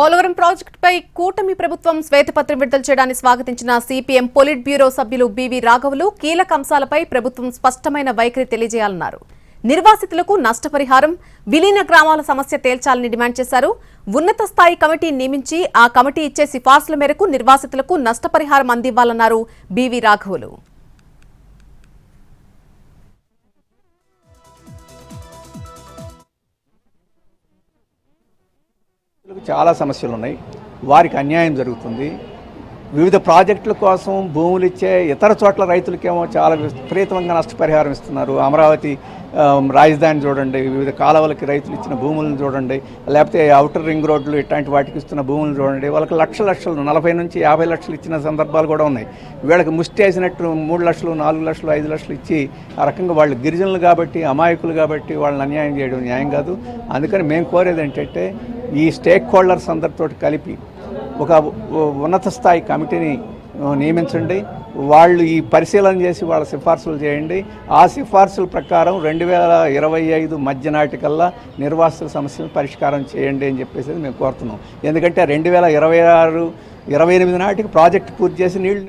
పోలవరం ప్రాజెక్టుపై కూటమి ప్రభుత్వం శ్వేతపత్రం విడుదల చేయడాన్ని స్వాగతించిన సిపిఎం పొలిట్ బ్యూరో సభ్యులు బివి రాఘవులు కీలక అంశాలపై ప్రభుత్వం స్పష్టమైన వైఖరి తెలియజేయాలన్నారు. నిర్వాసితులకు నష్టపరిహారం విలీన గ్రామాల సమస్య తేల్చాలని డిమాండ్ చేశారు. ఉన్నత స్థాయి కమిటీ నియమించి ఆ కమిటీ ఇచ్చే సిఫార్సుల మేరకు నిర్వాసితులకు నష్టపరిహారం అందివ్వాలన్నారు బివి రాఘవులు. చాలా సమస్యలు ఉన్నాయి వారికి అన్యాయం జరుగుతుంది. వివిధ ప్రాజెక్టుల కోసం భూములు ఇచ్చే ఇతర చోట్ల రైతులకేమో చాలా విపరీతంగా నష్టపరిహారం ఇస్తున్నారు. అమరావతి రాజధాని చూడండి వివిధ కాలువలకి రైతులు ఇచ్చిన భూములను చూడండి లేకపోతే అవుటర్ రింగ్ రోడ్లు ఇట్లాంటి వాటికి ఇస్తున్న భూములను చూడండి. వాళ్ళకి లక్ష లక్షలు నలభై నుంచి యాభై లక్షలు ఇచ్చిన సందర్భాలు కూడా ఉన్నాయి. వీళ్ళకి ముష్టి వేసినట్టు మూడు లక్షలు నాలుగు లక్షలు ఐదు లక్షలు ఇచ్చి ఆ రకంగా వాళ్ళు గిరిజనులు కాబట్టి అమాయకులు కాబట్టి వాళ్ళని అన్యాయం చేయడం న్యాయం కాదు. అందుకని మేము కోరేది ఏంటంటే ఈ స్టేక్ హోల్డర్స్ అందరితో కలిపి ఒక ఉన్నత స్థాయి కమిటీని నియమించండి. వాళ్ళు ఈ పరిశీలన చేసి వాళ్ళ సిఫార్సులు చేయండి. ఆ సిఫార్సుల ప్రకారం రెండు వేల ఇరవై ఐదు మధ్య నాటికల్లా నిర్వాసితుల సమస్యలు పరిష్కారం చేయండి అని చెప్పేసి మేము కోరుతున్నాం. ఎందుకంటే రెండు వేల ఇరవై ఆరు ఇరవై ఎనిమిది నాటికి ప్రాజెక్ట్ పూర్తి చేసి నీళ్ళు